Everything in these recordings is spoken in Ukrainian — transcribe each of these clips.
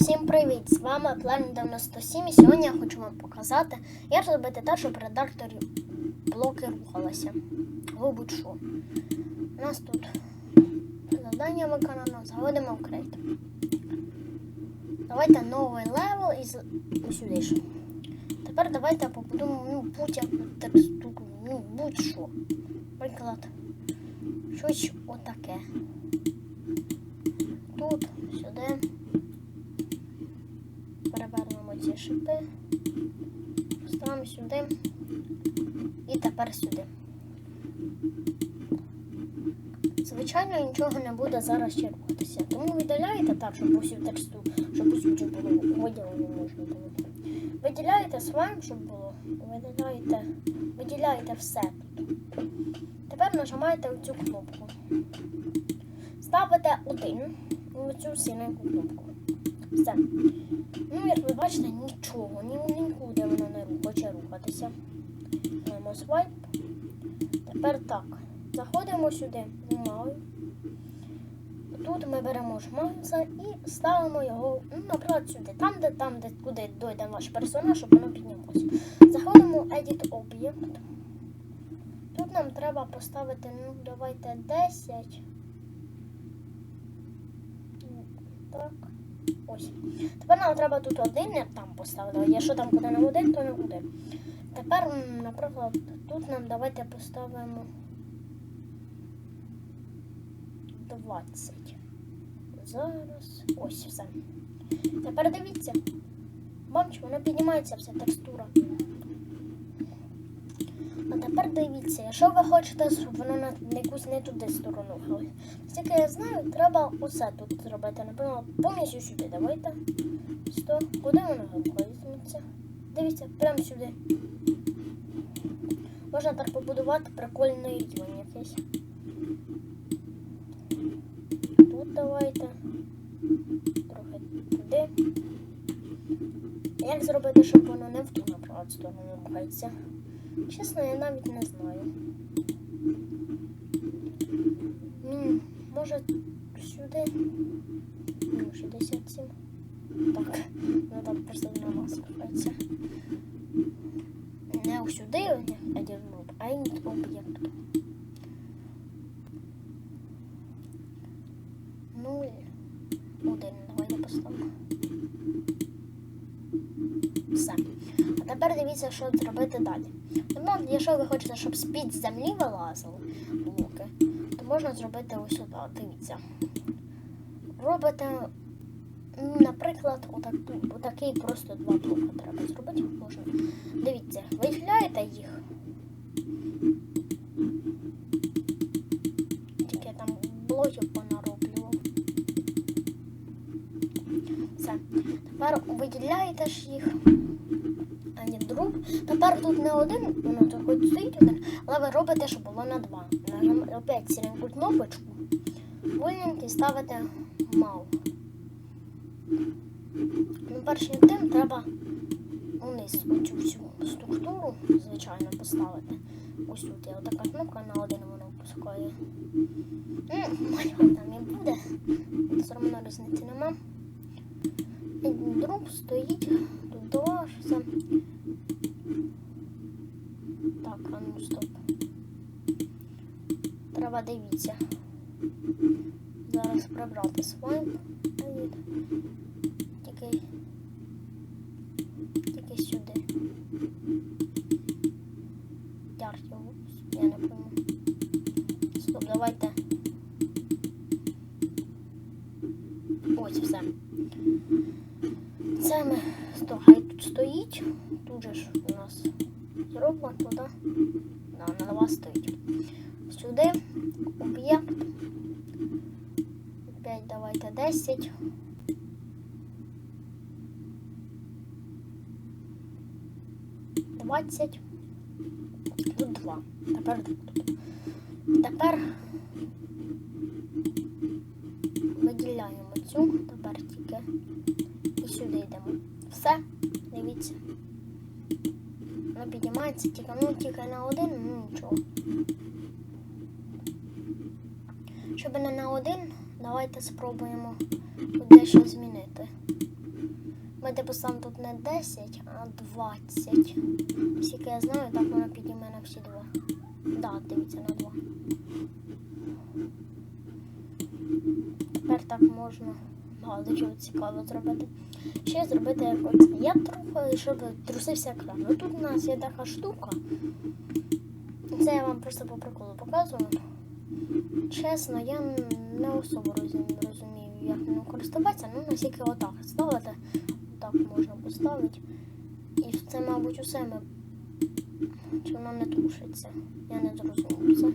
Всім привіт! З вами План 97 і сьогодні я хочу вам показати, як зробити так, щоб в редакторі блоки рухалися. Ви будь-що. У нас тут завдання виконано, заходимо в крейт. Давайте новий левел і з- сюди ж. Тепер давайте побудуємо ну, будь-яку текстуру, ну будь-що. Наприклад, щось отаке. Тут, сюди. Перевернемо. Ставимо сюди. І тепер сюди. Звичайно, нічого не буде зараз ще. Тому видаляєте так, щоб усю тексту, щоб усю було виділення можна було. Виділяєте слайм, щоб було. Виділяєте, виділяєте все тут. Тепер нажимаєте оцю кнопку. Ставите один оцю синеньку кнопку. Все. Ну, як ви бачите, нічого, ні, нікуди воно не хоче рухатися. Маємо свайп. Тепер так. Заходимо сюди в мау. Тут ми беремо жмайса і ставимо його, ну, наприклад, сюди. Там, де там, де куди дойде ваш персонаж, щоб воно піднялося. Заходимо в Edit Object. Тут нам треба поставити, ну, давайте 10. Ну, Так. Ось. Тепер нам треба тут один, як там поставити. Якщо там буде не один, то не буде. Тепер, наприклад, тут нам давайте поставимо 20. Зараз. Ось все. Тепер дивіться. Бачите, вона піднімається вся текстура. А тепер дивіться, якщо ви хочете, щоб воно на якусь не туди сторону грало. Скільки я знаю, треба усе тут зробити. Наприклад, повністю сюди давайте. Сто. Куди воно візьметься? Дивіться, прямо сюди. Можна так побудувати прикольний рівень якийсь. Тут давайте. Трохи туди. Як зробити, щоб воно не в ту, наприклад, сторону рухається? Чесно, я навіть не знаю. Ну, може сюди. Ну, 67. Так, ну так просто на нас рухається. Не сюди один дірнув, а й об'єкт. Ну, один, давайте поставимо. Все. А тепер дивіться, що зробити далі. Ну, якщо ви хочете, щоб з-під землі вилазили блоки, то можна зробити ось сюди. Дивіться. Робите, наприклад, отак, отакий просто два блоки треба зробити. Можна. Дивіться, виділяєте їх. Тільки там блоків понароблював. Все. Тепер виділяєте ж їх. Тепер тут не один, воно тут хоч стоїть один, але ви робите, щоб було на два. Нажим опять сіреньку кнопочку. Вильнете і ставите мау. Ну, першим тим треба униз оцю всю структуру, звичайно, поставити. Ось тут є отака кнопка на один опускає. Ну, моя там і буде. Все одно різниці нема. Друг стоїть, тут два. Стоп. Треба дивіться. Зараз прибрати. Привіт. Тільки. Тільки сюди. Як його? Я не пойму. Стоп, давайте. Ось все. Це ми сто, хай тут стоїть. Тут же ж у нас зроблено туди. Да, на вас стоїть. Сюди об'єкт. Опять давайте 10. Двадцять. Тут два. Тепер тут. Тепер виділяємо цю, тепер тільки і сюди йдемо. Все, дивіться. Воно піднімається тільки, ну тільки на один, ну нічого. Щоб не на один, давайте спробуємо дещо змінити. Давайте поставимо тут не 10, а 20. Скільки я знаю, так воно підійме на всі два. Да, дивіться на два. Тепер так можна багато чого цікаво зробити. Ще зробити якось. Я трохи, щоб трусився екран. Ну тут у нас є така штука. Це я вам просто по приколу показую. Чесно, я не особо розумію, як ним користуватися. Ну, наскільки отак ставити, так можна поставити. І це, мабуть, усе ми. Чи воно не тушиться. Я не зрозумів це.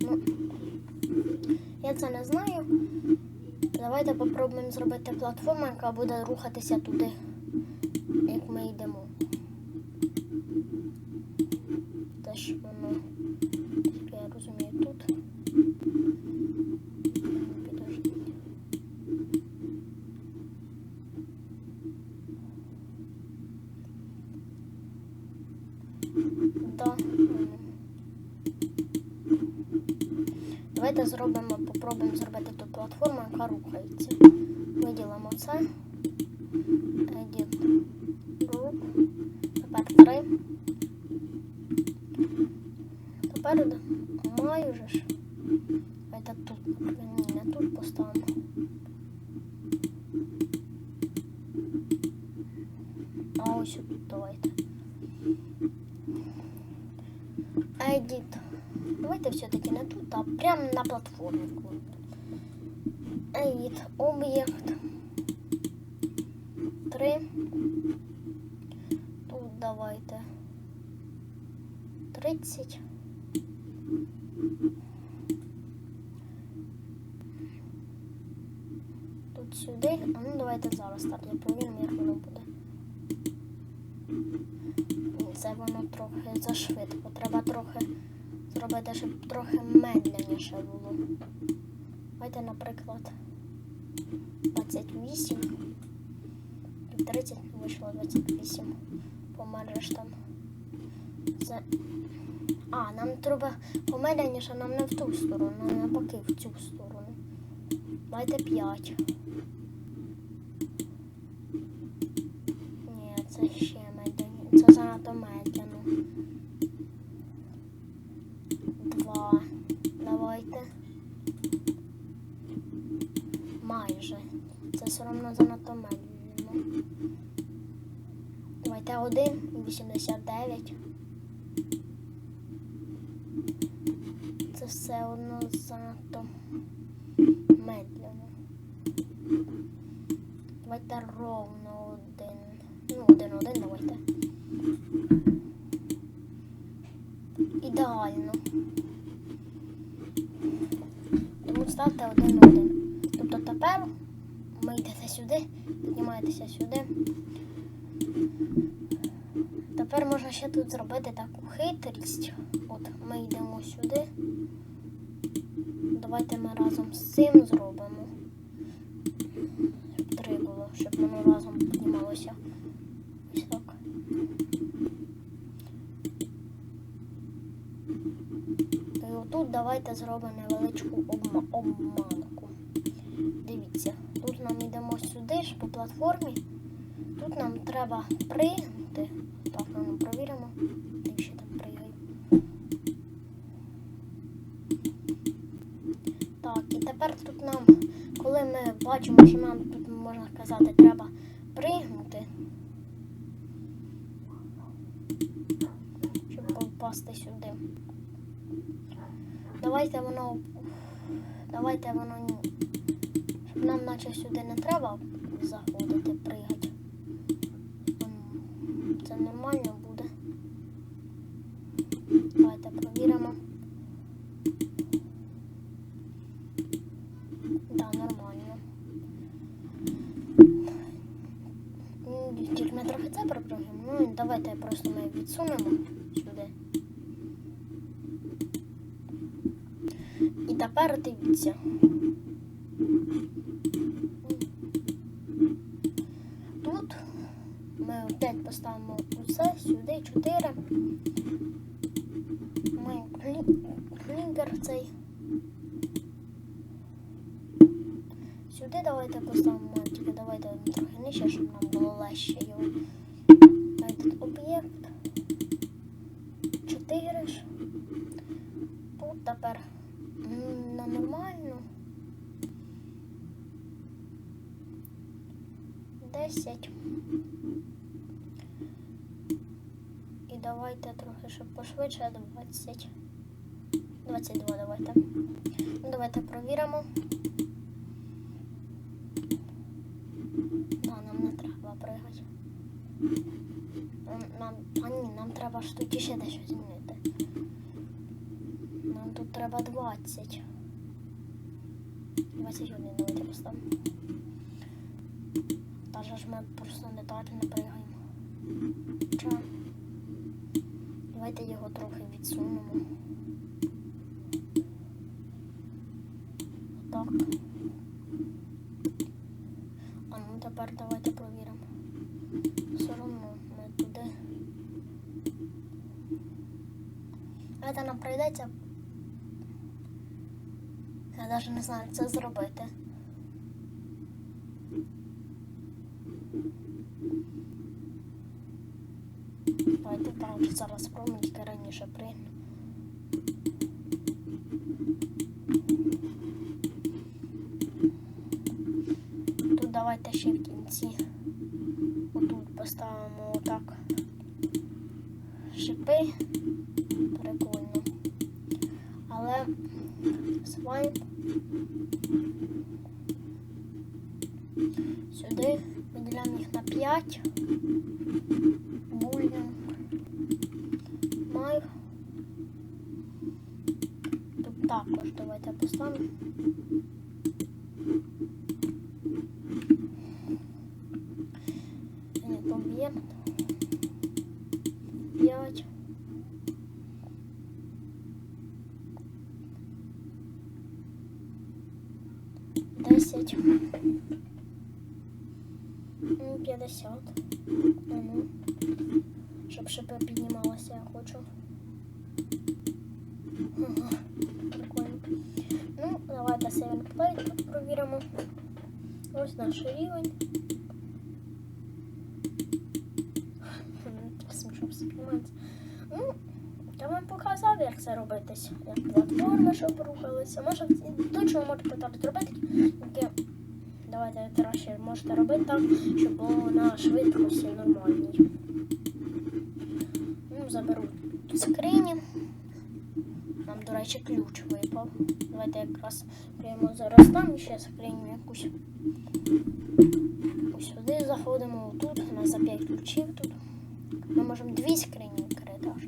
Ну, я це не знаю. Попробуємо зробити платформу, яка буде рухатися туди, як ми йдемо. платформу, яка рухається. Виділимо це. Edit Group. Тепер три. Тепер майже ж. Давайте тут, наприклад, ні, не тут поставимо. А ось тут давайте. Edit. Давайте все-таки не тут, а прямо на платформі. Edit. Об'єкт. Три. Тут давайте. 30. Тут сюди. А ну давайте зараз так, я провіримо, як воно буде. Це воно трохи зашвидко. Треба трохи зробити, щоб трохи медленніше було. Давайте, наприклад, 28. І 30 вийшло 28. Помереш там. Це. А, нам треба помедленніше, нам не в ту сторону, а навпаки в цю сторону. Давайте 5. Ні, це ще медленніше. Це занадто медленно. Два. Давайте. Майже. Це все одно занадто медленно. Давайте один 89. Це все одно занадто медленно. Давайте ровно один. Ну, один, один, давайте. Ідеально. Тому ставте один один. Тобто тепер ми йдете сюди, піднімаєтеся сюди. Тепер можна ще тут зробити таку хитрість. От ми йдемо сюди. Давайте ми разом з цим зробимо. Щоб три було, щоб воно разом піднімалося. Ось так. І отут давайте зробимо невеличку обма- обманку. Дивіться, нам йдемо сюди ж по платформі. Тут нам треба пригнути. Так, ну провіримо. Де ще там пригаю. Так, і тепер тут нам, коли ми бачимо, що нам тут можна сказати, треба пригнути, щоб попасти сюди. Давайте воно. Давайте воно нам наче сюди не треба заходити, пригати. Це нормально буде. Давайте провіримо. Да, нормально. Тільки ми трохи це пропрыгаємо. Ну, давайте просто ми відсунемо сюди. І тепер дивіться. Тут ми опять усе сюди, 4. Ми клі- клінкер цей. Сюди давайте поставимо, тільки давайте трохи нижче, щоб нам було легше його. Давайте тут об'єкт. 4 ж. Тут тепер м, на нормальну. 10. І давайте трохи, щоб пошвидше 20. 22 давайте. Ну, давайте провіримо. Да, нам не треба пригати. Нам, а ні, нам ж тут ще дещо змінити. Нам тут треба 20. 21 давайте поставимо. Та ж ми просто не так не пригаємо. Ча. Давайте його трохи відсунемо. Так. А ну тепер давайте провіримо. Все одно ми туди. Це нам прийдеться. Я навіть не знаю, як це зробити. Давайте зараз тільки раніше пригну. Тут давайте ще в кінці. Отут поставимо отак шипи. Прикольно. Але свайп сюди виділяємо їх на 5. Бульйон. Май. Тут також давайте поставимо. Нет, объект. 5. Десять. Ну, П'ятдесят. Ну, щоб шипи піднімалося, я хочу. Play. Ось наш рівень. Смішно сприймається. Ну, я вам показав, як це робитись. Як платформи, щоб рухалися. Може, точно можете так зробити. Давайте краще можете робити так, щоб було на швидкості нормальній. Ну, заберу скрині. Нам, до речі, ключ випав. Давайте якраз прямо зараз там ще скриню якусь. Ось сюди заходимо, тут у нас 5 ключів тут. Ми можемо дві скрині відкрити аж.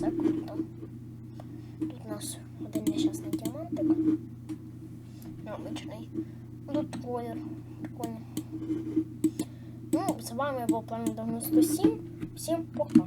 Круто. Тут у нас один нещасний діамантик. Необичний. Тут колір. Прикольно. Ну, з вами був план 97. Всім пока.